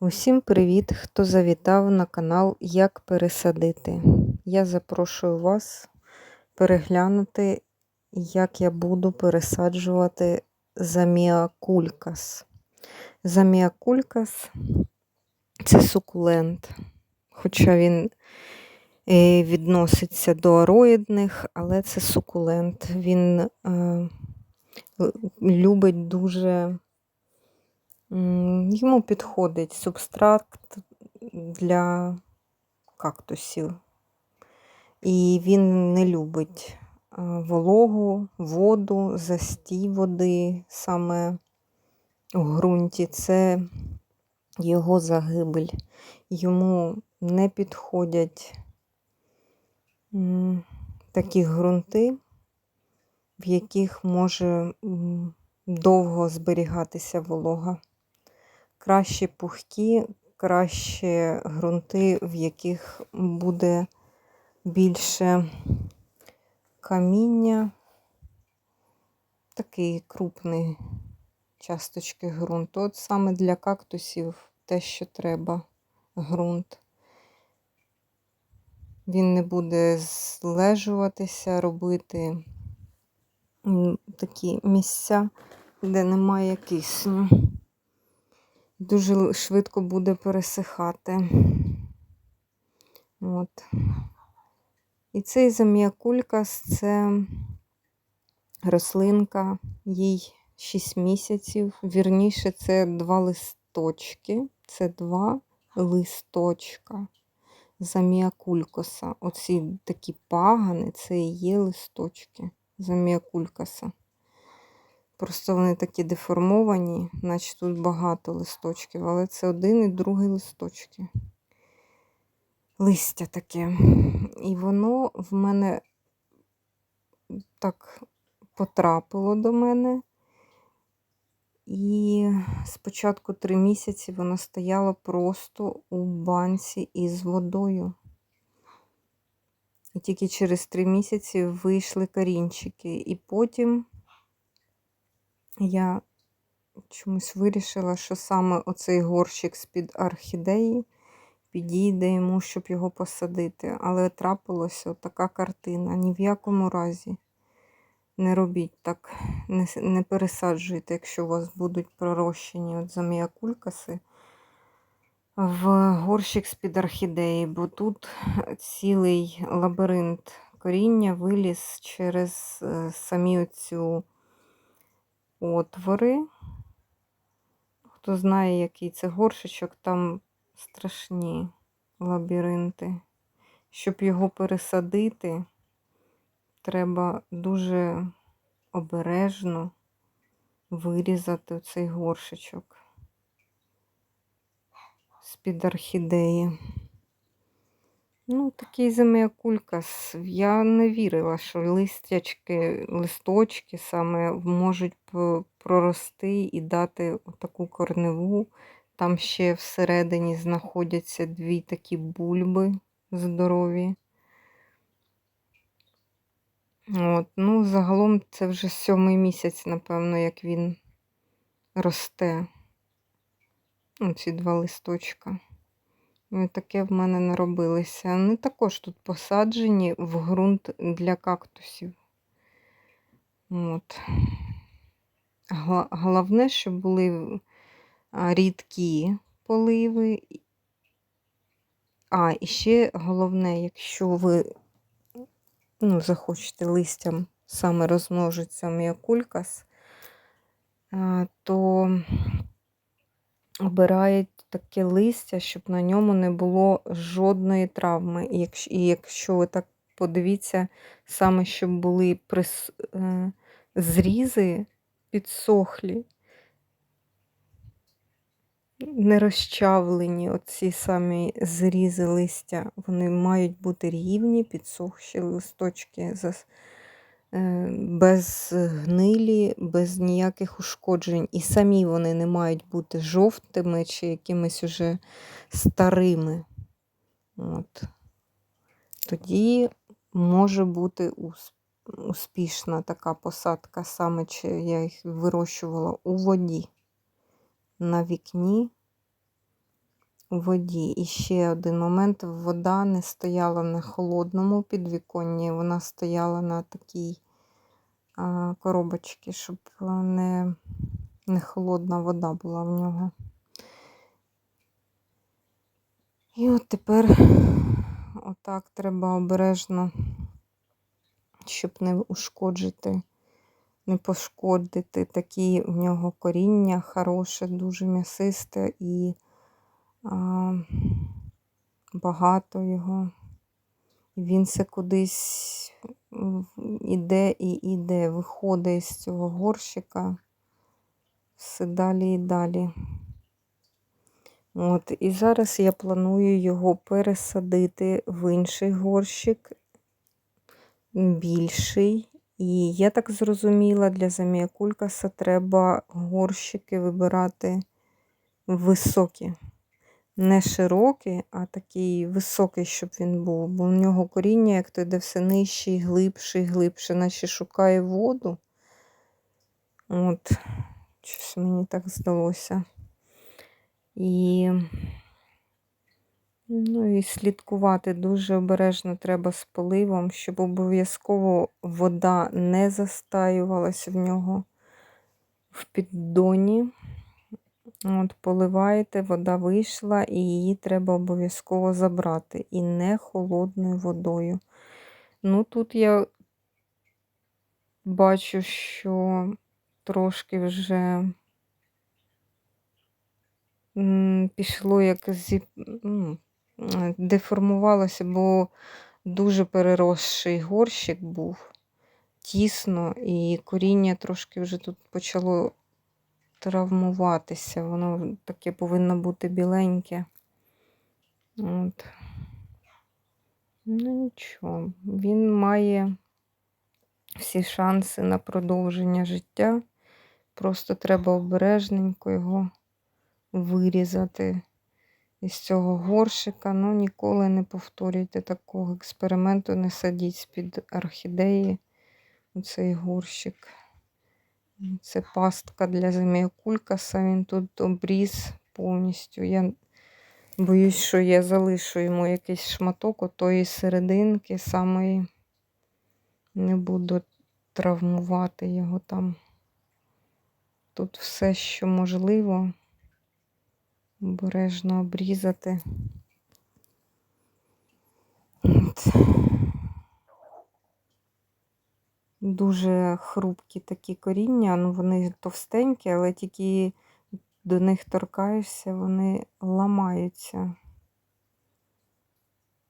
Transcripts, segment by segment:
Усім привіт, хто завітав на канал Як пересадити. Я запрошую вас переглянути, як я буду пересаджувати заміакулькас. Заміакулькас це сукулент, хоча він е, відноситься до ароїдних, але це сукулент. Він е, любить дуже. Йому підходить субстракт для кактусів. І він не любить вологу, воду, застій води саме у ґрунті. Це його загибель. Йому не підходять такі ґрунти, в яких може довго зберігатися волога краще пухкі, краще ґрунти, в яких буде більше каміння, такий крупний часточки ґрунту. От саме для кактусів те, що треба ґрунт. Він не буде злежуватися, робити такі місця, де немає кисню дуже швидко буде пересихати. От. І цей заміакулькас це рослинка, їй 6 місяців. Вірніше, це два листочки, це два листочка заміакулькоса. Оці такі пагани, це і є листочки заміакулькаса. Просто вони такі деформовані, наче тут багато листочків, але це один і другий листочки. Листя таке. І воно в мене так потрапило до мене. І спочатку три місяці воно стояло просто у банці із водою. І тільки через три місяці вийшли корінчики. І потім я чомусь вирішила, що саме оцей горщик з-під орхідеї підійде йому, щоб його посадити. Але трапилася така картина. Ні в якому разі не робіть так, не не пересаджуйте, якщо у вас будуть пророщені от заміакулькаси в горщик з-під орхідеї, бо тут цілий лабіринт коріння виліз через е, самі оцю отвори. Хто знає, який це горшечок, там страшні лабіринти. Щоб його пересадити, треба дуже обережно вирізати цей горшечок з-під орхідеї. Ну, такий землякулькас. Я не вірила, що листячки, листочки саме можуть прорости і дати таку корневу. Там ще всередині знаходяться дві такі бульби здорові. От, Ну, загалом це вже сьомий місяць, напевно, як він росте. Оці два листочка. Таке в мене наробилося. Вони також тут посаджені в ґрунт для кактусів. От. Головне, щоб були рідкі поливи. А, і ще головне, якщо ви ну, захочете листям саме розмножиться міокулькас, то обирають таке листя, щоб на ньому не було жодної травми. І якщо, і якщо ви так подивіться, саме щоб були прис, е, зрізи підсохлі, не розчавлені оці самі зрізи листя, вони мають бути рівні, підсохші листочки. Е, без гнилі, без ніяких ушкоджень. І самі вони не мають бути жовтими чи якимись уже старими. От. Тоді може бути успішна така посадка, саме чи я їх вирощувала у воді на вікні воді. І ще один момент: вода не стояла на холодному підвіконні, вона стояла на такій а, коробочці, щоб не, не холодна вода була в нього. І от тепер отак треба обережно, щоб не ушкоджити, не пошкодити. Такі в нього коріння хороше, дуже м'ясисте і багато його. Він все кудись іде і іде, виходить з цього горщика все далі і далі. От, і зараз я планую його пересадити в інший горщик, більший. І я так зрозуміла, для заміякулькаса треба горщики вибирати високі. Не широкі, а такий високий, щоб він був. Бо в нього коріння, як то йде все нижче, і глибше, і глибше, наче шукає воду. От, щось мені так здалося. І, ну, і слідкувати дуже обережно треба з поливом, щоб обов'язково вода не застаювалася в нього в піддоні. От, поливаєте, вода вийшла, і її треба обов'язково забрати. І не холодною водою. Ну, тут я бачу, що трошки вже пішло як зі, е, деформувалося, бо дуже переросший горщик був тісно, і коріння трошки вже тут почало травмуватися. Воно таке повинно бути біленьке. От. Ну нічого, він має всі шанси на продовження життя. Просто треба обережненько його вирізати із цього горшика. Ну, ніколи не повторюйте такого експерименту, не садіть з-під орхідеї у цей горщик. Це пастка для земіокулькаса, він тут обріз повністю. Я боюсь, що я залишу йому якийсь шматок отої серединки, самої не буду травмувати його там. Тут все, що можливо, обережно обрізати. От. Дуже хрупкі такі коріння, ну вони товстенькі, але тільки до них торкаєшся, вони ламаються.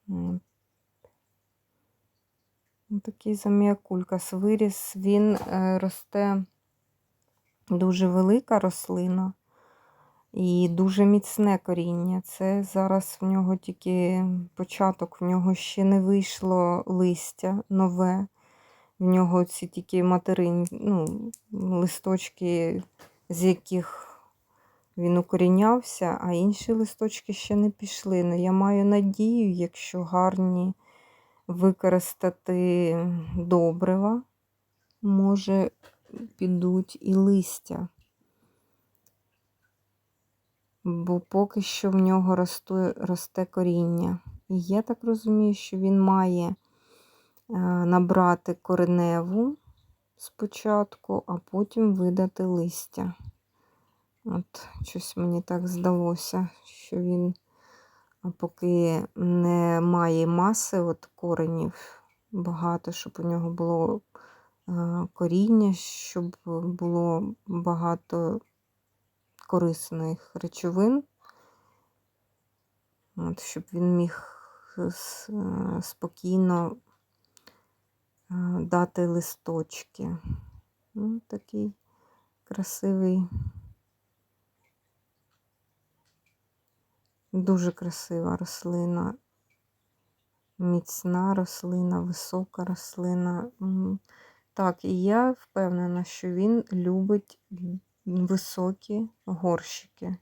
От. Ну, Такий заміакулькас виріс, він е, росте дуже велика рослина і дуже міцне коріння. Це зараз в нього тільки початок, в нього ще не вийшло листя нове. В нього ці тільки материн, ну, листочки, з яких він укорінявся, а інші листочки ще не пішли. Ну, я маю надію, якщо гарні використати добрива, може підуть і листя. Бо поки що в нього росте, росте коріння. І я так розумію, що він має набрати кореневу спочатку, а потім видати листя. От, щось мені так здалося, що він, поки не має маси от коренів багато, щоб у нього було е, коріння, щоб було багато корисних речовин, от, щоб він міг е, спокійно е, дати листочки. Ну, такий красивий, дуже красива рослина, міцна рослина, висока рослина. Так, і я впевнена, що він любить високі горщики.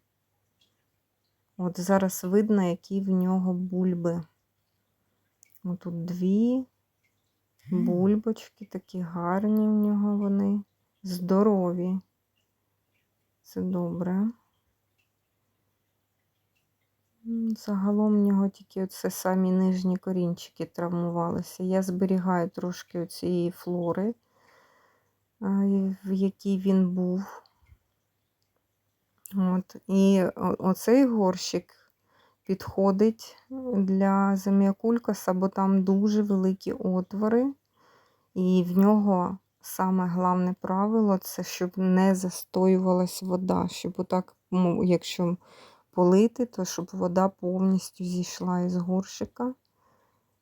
От зараз видно, які в нього бульби. Отут дві бульбочки, такі гарні в нього вони, здорові. Це добре. Загалом в нього тільки оце самі нижні корінчики травмувалися. Я зберігаю трошки цієї флори, в якій він був. От. І оцей горщик підходить для заміакулькаса, бо там дуже великі отвори, і в нього саме головне правило це щоб не застоювалась вода. Щоб отак, ну, якщо полити, то щоб вода повністю зійшла із горщика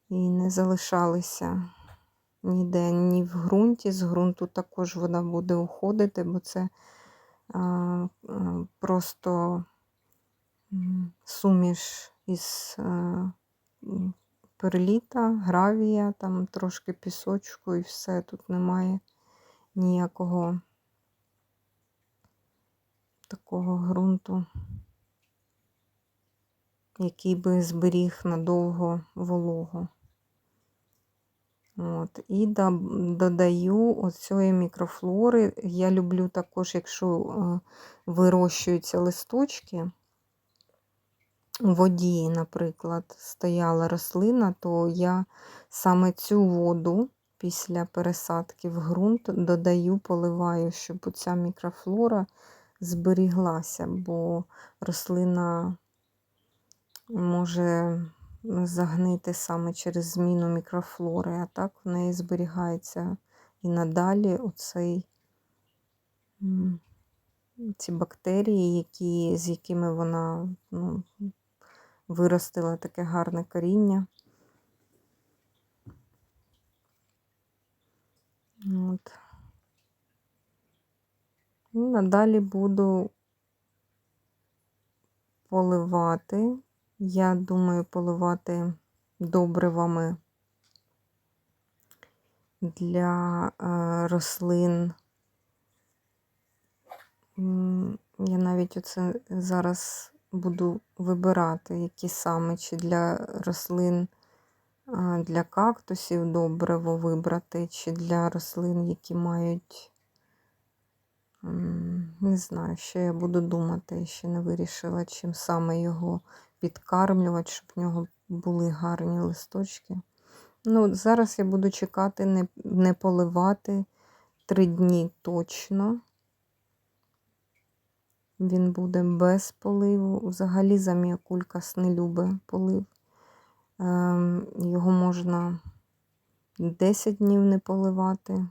і не залишалися ніде, ні в ґрунті. З ґрунту також вода буде уходити, бо це а, просто суміш із а, перліта, гравія, там трошки пісочку і все. Тут немає ніякого такого ґрунту, який би зберіг надовго вологу. От. І додаю оцієї мікрофлори. Я люблю також, якщо е, вирощуються листочки, у воді, наприклад, стояла рослина, то я саме цю воду після пересадки в ґрунт додаю, поливаю, щоб ця мікрофлора зберіглася, бо рослина може загнити саме через зміну мікрофлори, а так в неї зберігається і надалі оцей, ці бактерії, які, з якими вона ну, виростила таке гарне коріння. От. І надалі буду поливати. Я думаю, поливати добривами для е, рослин. Я навіть оце зараз буду вибирати, які саме, чи для рослин, для кактусів добриво вибрати, чи для рослин, які мають, не знаю, ще я буду думати, ще не вирішила, чим саме його підкармлювати, щоб в нього були гарні листочки. Ну, зараз я буду чекати, не, не поливати три дні точно. Він буде без поливу. Взагалі заміакулькас не любить полив. Ем, Його можна 10 днів не поливати.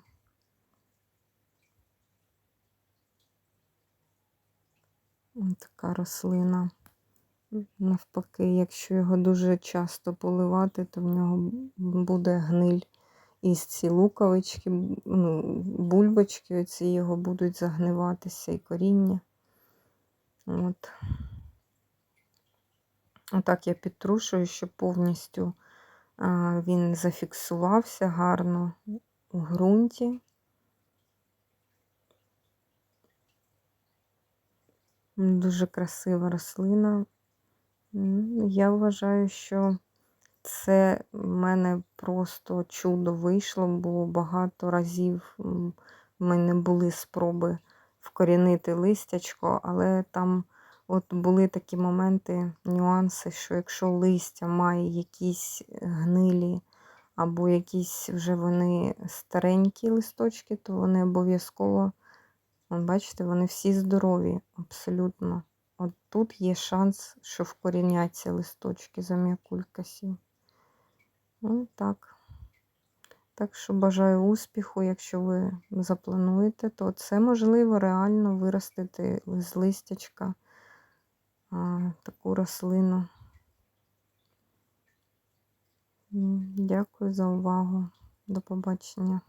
Ось така рослина. Навпаки, якщо його дуже часто поливати, то в нього буде гниль із ці луковички, ну, бульбочки, оці його будуть загниватися і коріння. От. Отак я підтрушую, щоб повністю він зафіксувався гарно у ґрунті. Дуже красива рослина. Я вважаю, що це в мене просто чудо вийшло, бо багато разів в мене були спроби вкорінити листячко, але там от були такі моменти, нюанси, що якщо листя має якісь гнилі або якісь вже вони старенькі листочки, то вони обов'язково, бачите, вони всі здорові, абсолютно. От тут є шанс, що вкоріняться листочки зам'якулькасів. Ну, так. Так що бажаю успіху, якщо ви заплануєте, то це можливо реально виростити з листячка а, таку рослину. Дякую за увагу. До побачення.